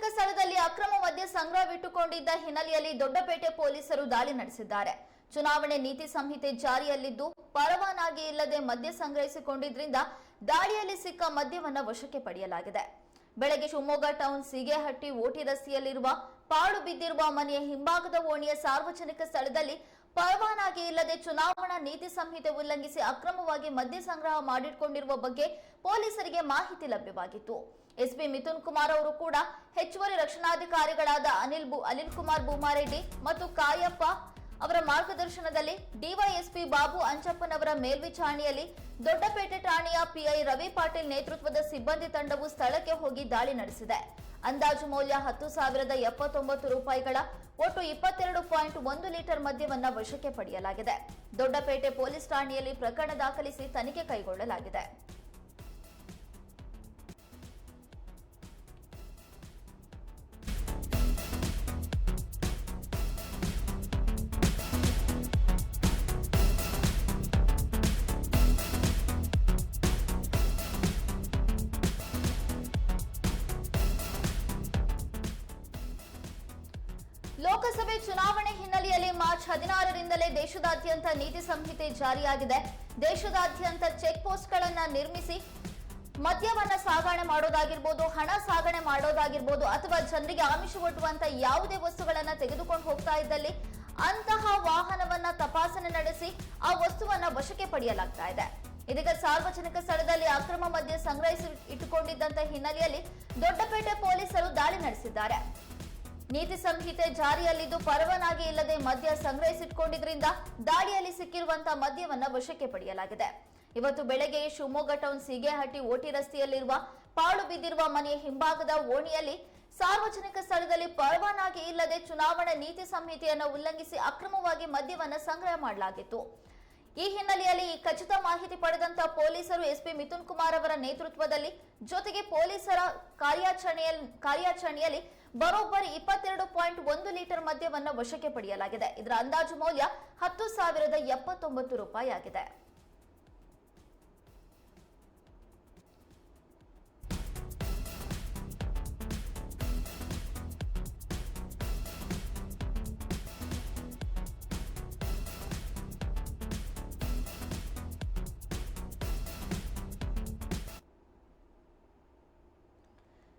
ಸಾರ್ವಜನಿಕ ಸ್ಥಳದಲ್ಲಿ ಅಕ್ರಮ ಮದ್ಯ ಸಂಗ್ರಹವಿಟ್ಟುಕೊಂಡಿದ್ದ ಹಿನ್ನೆಲೆಯಲ್ಲಿ ದೊಡ್ಡಪೇಟೆ ಪೊಲೀಸರು ದಾಳಿ ನಡೆಸಿದ್ದಾರೆ. ಚುನಾವಣೆ ನೀತಿ ಸಂಹಿತೆ ಜಾರಿಯಲ್ಲಿದ್ದು ಪರವಾನಗಿ ಇಲ್ಲದೆ ಮದ್ಯ ಸಂಗ್ರಹಿಸಿಕೊಂಡಿದ್ರಿಂದ ದಾಳಿಯಲ್ಲಿ ಸಿಕ್ಕ ಮದ್ಯವನ್ನು ವಶಕ್ಕೆ ಪಡೆಯಲಾಗಿದೆ. ಬೆಳಗ್ಗೆ ಶಿವಮೊಗ್ಗ ಟೌನ್ ಸಿಗೇಹಟ್ಟಿ ಓಟಿ ರಸ್ತೆಯಲ್ಲಿರುವ ಪಾಳು ಬಿದ್ದಿರುವ ಮನೆಯ ಹಿಂಭಾಗದ ಓಣಿಯ ಸಾರ್ವಜನಿಕ ಸ್ಥಳದಲ್ಲಿ ಪರವಾನಗಿ ಇಲ್ಲದೆ ಚುನಾವಣಾ ನೀತಿ ಸಂಹಿತೆ ಉಲ್ಲಂಘಿಸಿ ಅಕ್ರಮವಾಗಿ ಮದ್ಯ ಸಂಗ್ರಹ ಮಾಡಿಕೊಂಡಿರುವ ಬಗ್ಗೆ ಪೊಲೀಸರಿಗೆ ಮಾಹಿತಿ ಲಭ್ಯವಾಗಿತ್ತು. ಎಸ್ಪಿ ಮಿಥುನ್ ಕುಮಾರ್ ಅವರು ಕೂಡ ಹೆಚ್ಚುವರಿ ರಕ್ಷಣಾಧಿಕಾರಿಗಳಾದ ಅನಿಲ್ ಅನಿಲ್ ಕುಮಾರ್ ಭೂಮಾರೆಡ್ಡಿ ಮತ್ತು ಕಾಯಪ್ಪ ಅವರ ಮಾರ್ಗದರ್ಶನದಲ್ಲಿ ಡಿವೈಎಸ್ಪಿ ಬಾಬು ಅಂಚಪ್ಪನವರ ಮೇಲ್ವಿಚಾರಣೆಯಲ್ಲಿ ದೊಡ್ಡಪೇಟೆ ಠಾಣೆಯ ಪಿಐ ರವಿ ಪಾಟೀಲ್ ನೇತೃತ್ವದ ಸಿಬ್ಬಂದಿ ತಂಡವು ಸ್ಥಳಕ್ಕೆ ಹೋಗಿ ದಾಳಿ ನಡೆಸಿದೆ. ಅಂದಾಜು ಮೌಲ್ಯ ಹತ್ತು ಸಾವಿರದ ಎಪ್ಪತ್ತೊಂಬತ್ತು ರೂಪಾಯಿಗಳ ಒಟ್ಟು ಇಪ್ಪತ್ತೆರಡು ಪಾಯಿಂಟ್ ಒಂದು ಲೀಟರ್ ಮದ್ಯವನ್ನು ವಶಕ್ಕೆ ಪಡೆಯಲಾಗಿದೆ. ದೊಡ್ಡಪೇಟೆ ಪೊಲೀಸ್ ಠಾಣೆಯಲ್ಲಿ ಪ್ರಕರಣ ದಾಖಲಿಸಿ ತನಿಖೆ ಕೈಗೊಳ್ಳಲಾಗಿದೆ. ಲೋಕಸಭೆ ಚುನಾವಣೆ ಹಿನ್ನೆಲೆಯಲ್ಲಿ ಮಾರ್ಚ್ ಹದಿನಾರರಿಂದಲೇ ದೇಶದಾದ್ಯಂತ ನೀತಿ ಸಂಹಿತೆ ಜಾರಿಯಾಗಿದೆ. ದೇಶದಾದ್ಯಂತ ಚೆಕ್ ಪೋಸ್ಟ್ಗಳನ್ನ ನಿರ್ಮಿಸಿ ಮದ್ಯವನ್ನ ಸಾಗಣೆ ಮಾಡೋದಾಗಿರ್ಬೋದು, ಹಣ ಸಾಗಣೆ ಮಾಡೋದಾಗಿರ್ಬೋದು ಅಥವಾ ಜನರಿಗೆ ಆಮಿಷ ಒಡ್ಡುವಂತ ಯಾವುದೇ ವಸ್ತುಗಳನ್ನ ತೆಗೆದುಕೊಂಡು ಹೋಗ್ತಾ ಇದ್ದಲ್ಲಿ ಅಂತಹ ವಾಹನವನ್ನ ತಪಾಸಣೆ ನಡೆಸಿ ಆ ವಸ್ತುವನ್ನ ವಶಕ್ಕೆ ಪಡೆಯಲಾಗ್ತಾ ಇದೆ. ಇದೀಗ ಸಾರ್ವಜನಿಕ ಸ್ಥಳದಲ್ಲಿ ಅಕ್ರಮ ಮದ್ಯ ಸಂಗ್ರಹಿಸಿ ಇಟ್ಟುಕೊಂಡಿದ್ದಂತ ಹಿನ್ನೆಲೆಯಲ್ಲಿ ದೊಡ್ಡಪೇಟೆ ಪೊಲೀಸರು ದಾಳಿ ನಡೆಸಿದ್ದಾರೆ. ನೀತಿ ಸಂಹಿತೆ ಜಾರಿಯಲ್ಲಿದ್ದು ಪರವಾನಗಿ ಇಲ್ಲದೆ ಮದ್ಯ ಸಂಗ್ರಹಿಸಿಟ್ಕೊಂಡಿದ್ರಿಂದ ದಾಳಿಯಲ್ಲಿ ಸಿಕ್ಕಿರುವಂತಹ ಮದ್ಯವನ್ನ ವಶಕ್ಕೆ ಪಡೆಯಲಾಗಿದೆ. ಇವತ್ತು ಬೆಳಗ್ಗೆ ಶಿವಮೊಗ್ಗ ಟೌನ್ ಸೀಗೆಹಟ್ಟಿ ಓಟಿ ರಸ್ತೆಯಲ್ಲಿರುವ ಪಾಳು ಬಿದ್ದಿರುವ ಮನೆಯ ಹಿಂಭಾಗದ ಓಣಿಯಲ್ಲಿ ಸಾರ್ವಜನಿಕ ಸ್ಥಳದಲ್ಲಿ ಪರವಾನಗಿ ಇಲ್ಲದೆ ಚುನಾವಣಾ ನೀತಿ ಸಂಹಿತೆಯನ್ನು ಉಲ್ಲಂಘಿಸಿ ಅಕ್ರಮವಾಗಿ ಮದ್ಯವನ್ನು ಸಂಗ್ರಹ ಮಾಡಲಾಗಿತ್ತು. ಈ ಹಿನ್ನೆಲೆಯಲ್ಲಿ ಈ ಖಚಿತ ಮಾಹಿತಿ ಪಡೆದಂತ ಪೊಲೀಸರು ಎಸ್ಪಿ ಮಿಥುನ್ ಕುಮಾರ್ ಅವರ ನೇತೃತ್ವದಲ್ಲಿ ಜೊತೆಗೆ ಪೊಲೀಸರ ಕಾರ್ಯಾಚರಣೆಯಲ್ಲಿ ಕಾರ್ಯಾಚರಣೆಯಲ್ಲಿ ಬರೋಬ್ಬರಿ ಇಪ್ಪತ್ತೆರಡು ಪಾಯಿಂಟ್ ಒಂದು ಲೀಟರ್ ಮದ್ಯವನ್ನು ವಶಕ್ಕೆ ಪಡೆಯಲಾಗಿದೆ. ಇದರ ಅಂದಾಜು ಮೌಲ್ಯ ಹತ್ತು ಸಾವಿರದ ಎಪ್ಪತ್ತೊಂಬತ್ತು ರೂಪಾಯಿ ಆಗಿದೆ